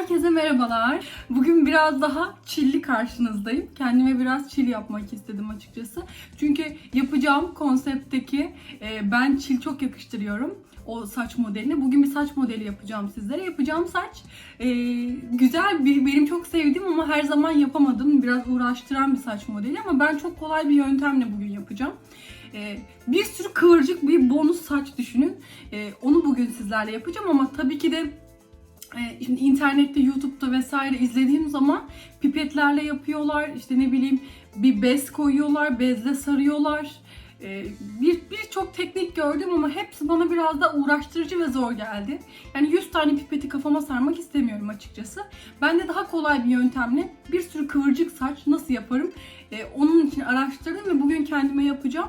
Herkese merhabalar. Bugün biraz daha çilli karşınızdayım. Kendime biraz çil yapmak istedim açıkçası. Çünkü yapacağım konseptteki e, ben çil çok yakıştırıyorum o saç modelini. Bugün bir saç modeli yapacağım sizlere. Yapacağım saç e, güzel bir, benim çok sevdiğim ama her zaman yapamadım. Biraz uğraştıran bir saç modeli ama ben çok kolay bir yöntemle bugün yapacağım. E, bir sürü kıvırcık bir bonus saç düşünün. E, onu bugün sizlerle yapacağım ama tabii ki de şimdi internette, YouTube'da vesaire izlediğim zaman pipetlerle yapıyorlar. İşte ne bileyim bir bez koyuyorlar, bezle sarıyorlar. E, bir birçok teknik gördüm ama hepsi bana biraz da uğraştırıcı ve zor geldi. Yani 100 tane pipeti kafama sarmak istemiyorum açıkçası. Ben de daha kolay bir yöntemle bir sürü kıvırcık saç nasıl yaparım e, onun için araştırdım ve bugün kendime yapacağım.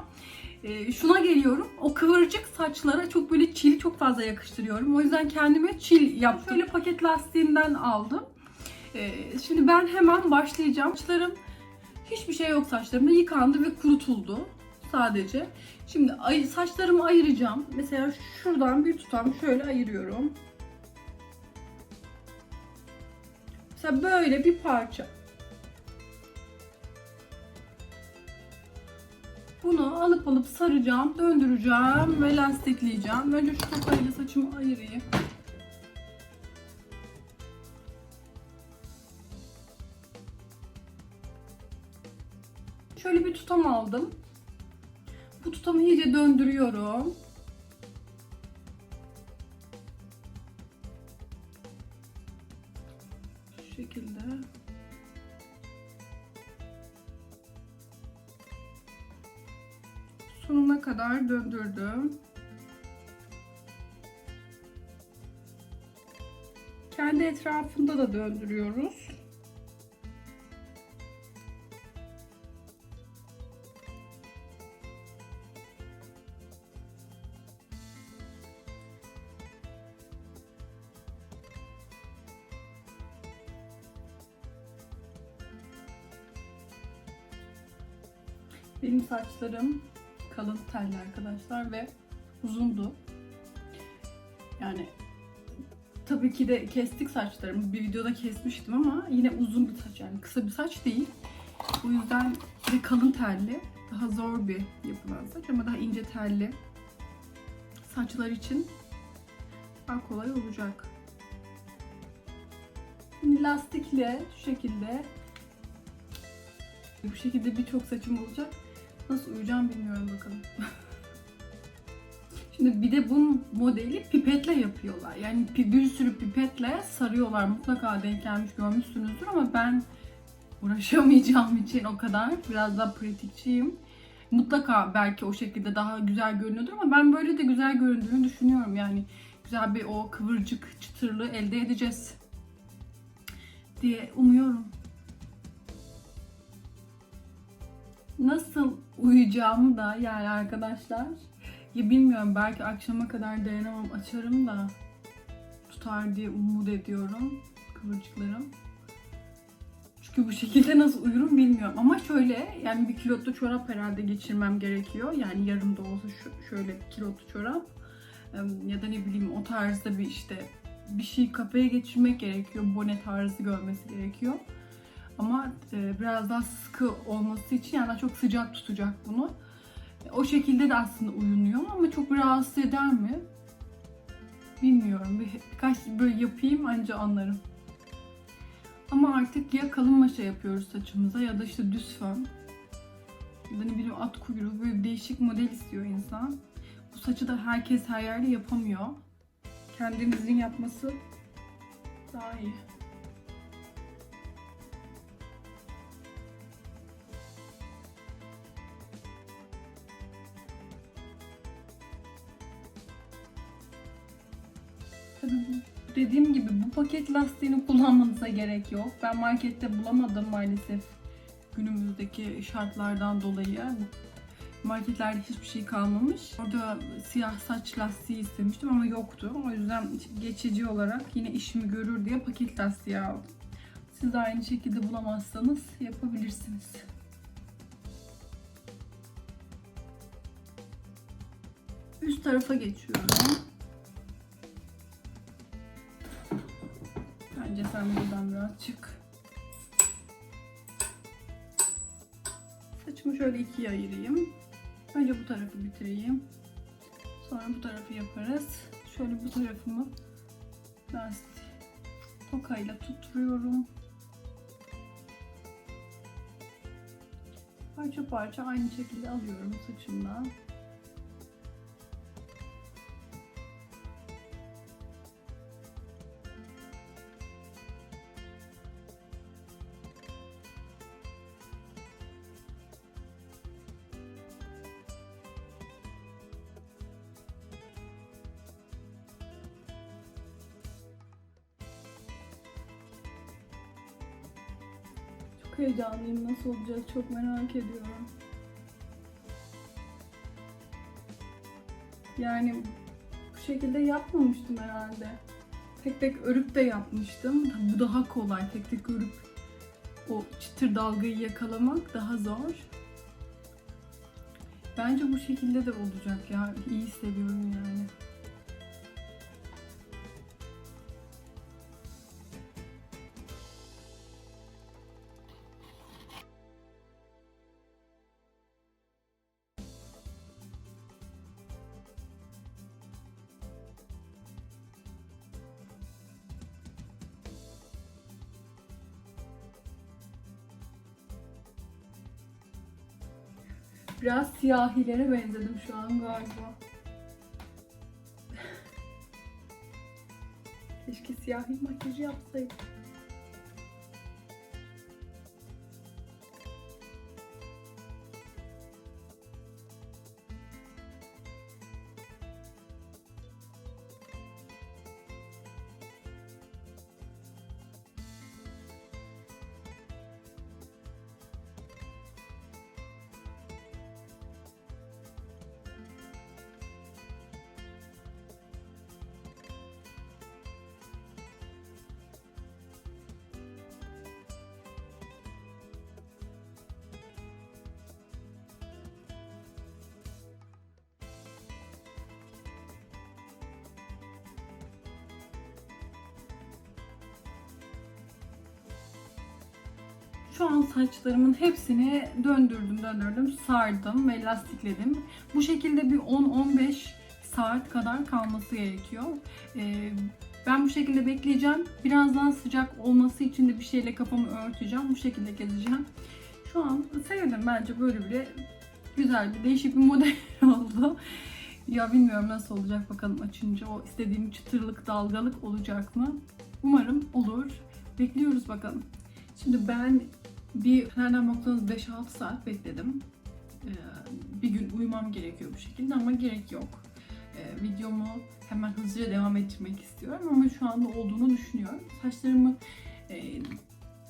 E, şuna geliyorum. O kıvırcık saçlara çok böyle çil çok fazla yakıştırıyorum. O yüzden kendime çil yaptım. Şöyle paket lastiğinden aldım. E, şimdi ben hemen başlayacağım. Saçlarım hiçbir şey yok saçlarımda. Yıkandı ve kurutuldu sadece. Şimdi saçlarımı ayıracağım. Mesela şuradan bir tutam şöyle ayırıyorum. Mesela böyle bir parça. Bunu alıp alıp saracağım, döndüreceğim ve lastikleyeceğim. Önce şu tokayla saçımı ayırayım. Şöyle bir tutam aldım. Bu tutamı iyice döndürüyorum. Şu şekilde. Sonuna kadar döndürdüm. Kendi etrafında da döndürüyoruz. Benim saçlarım kalın telli arkadaşlar ve uzundu. Yani tabii ki de kestik saçlarımı. Bir videoda kesmiştim ama yine uzun bir saç yani kısa bir saç değil. O yüzden de kalın telli. Daha zor bir yapılan saç ama daha ince telli saçlar için daha kolay olacak. Şimdi lastikle şu şekilde bu şekilde birçok saçım olacak. Nasıl uyuyacağım bilmiyorum bakalım. Şimdi bir de bu modeli pipetle yapıyorlar. Yani bir sürü pipetle sarıyorlar. Mutlaka denk gelmiş görmüşsünüzdür ama ben uğraşamayacağım için o kadar. Biraz daha pratikçiyim. Mutlaka belki o şekilde daha güzel görünüyordur ama ben böyle de güzel göründüğünü düşünüyorum. Yani güzel bir o kıvırcık çıtırlığı elde edeceğiz diye umuyorum. nasıl uyuyacağımı da yani arkadaşlar ya bilmiyorum belki akşama kadar dayanamam açarım da tutar diye umut ediyorum kıvırcıklarım. Çünkü bu şekilde nasıl uyurum bilmiyorum. Ama şöyle yani bir kilotlu çorap herhalde geçirmem gerekiyor. Yani yarım da olsa şöyle kilotlu çorap. Ya da ne bileyim o tarzda bir işte bir şey kafaya geçirmek gerekiyor. Bone tarzı görmesi gerekiyor. Ama e, biraz daha sıkı olması için yani çok sıcak tutacak bunu. O şekilde de aslında uyunuyor ama çok rahatsız eder mi? Bilmiyorum. Bir, birkaç böyle yapayım anca anlarım. Ama artık ya kalın maşa yapıyoruz saçımıza ya da işte düz fön. Ya ne bileyim at kuyruğu böyle değişik model istiyor insan. Bu saçı da herkes her yerde yapamıyor. Kendinizin yapması daha iyi. Dediğim gibi bu paket lastiğini kullanmanıza gerek yok. Ben markette bulamadım maalesef günümüzdeki şartlardan dolayı. Marketlerde hiçbir şey kalmamış. Orada siyah saç lastiği istemiştim ama yoktu. O yüzden geçici olarak yine işimi görür diye paket lastiği aldım. Siz de aynı şekilde bulamazsanız yapabilirsiniz. Üst tarafa geçiyorum. Bence sen buradan biraz çık. Saçımı şöyle ikiye ayırayım. Önce bu tarafı bitireyim. Sonra bu tarafı yaparız. Şöyle bu tarafımı biraz tokayla tutturuyorum. Parça parça aynı şekilde alıyorum saçımdan. Heyecanlıyım. Nasıl olacak çok merak ediyorum. Yani bu şekilde yapmamıştım herhalde. Tek tek örüp de yapmıştım. Bu daha kolay. Tek tek örüp o çıtır dalgayı yakalamak daha zor. Bence bu şekilde de olacak ya. İyi hissediyorum yani. Biraz siyahilere benzedim şu an galiba. Keşke siyahi makyajı yapsaydım. Şu an saçlarımın hepsini döndürdüm, döndürdüm, sardım ve lastikledim. Bu şekilde bir 10-15 saat kadar kalması gerekiyor. Ee, ben bu şekilde bekleyeceğim. Birazdan sıcak olması için de bir şeyle kafamı örteceğim. Bu şekilde gezeceğim. Şu an sevdim bence böyle bir güzel bir değişik bir model oldu. Ya bilmiyorum nasıl olacak bakalım açınca o istediğim çıtırlık dalgalık olacak mı? Umarım olur. Bekliyoruz bakalım. Şimdi ben bir nereden baksanız 5-6 saat bekledim. Ee, bir gün uyumam gerekiyor bu şekilde ama gerek yok. Ee, videomu hemen hızlıca devam ettirmek istiyorum ama şu anda olduğunu düşünüyorum. Saçlarımı e,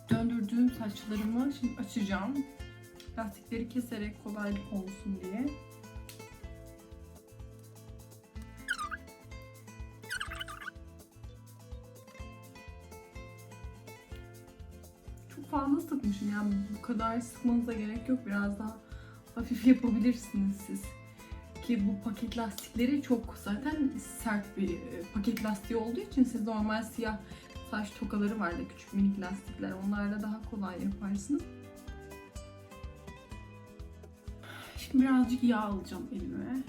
döndürdüğüm saçlarımı şimdi açacağım. Lastikleri keserek kolaylık olsun diye. Fazla sıkmışım yani bu kadar sıkmanıza gerek yok. Biraz daha hafif yapabilirsiniz siz. Ki bu paket lastikleri çok zaten sert bir e, paket lastiği olduğu için siz normal siyah saç tokaları var da küçük minik lastikler onlarla daha kolay yaparsınız. Şimdi birazcık yağ alacağım elime.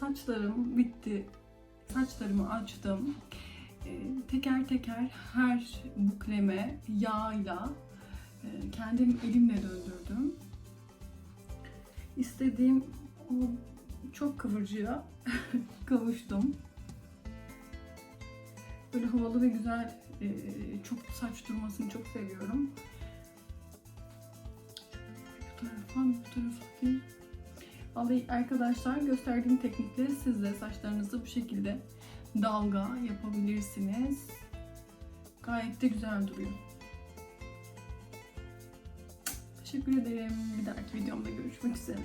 Saçlarım bitti. Saçlarımı açtım. Ee, Teker teker her bukleme yağıyla e, kendim elimle döndürdüm. İstediğim o çok kıvırcıya kavuştum. Böyle havalı ve güzel, e, çok saç durmasını çok seviyorum. Bu tarafa, bu tarafa değil. Vallahi arkadaşlar gösterdiğim teknikleri siz de saçlarınızı bu şekilde dalga yapabilirsiniz. Gayet de güzel duruyor. Teşekkür ederim. Bir dahaki videomda görüşmek üzere.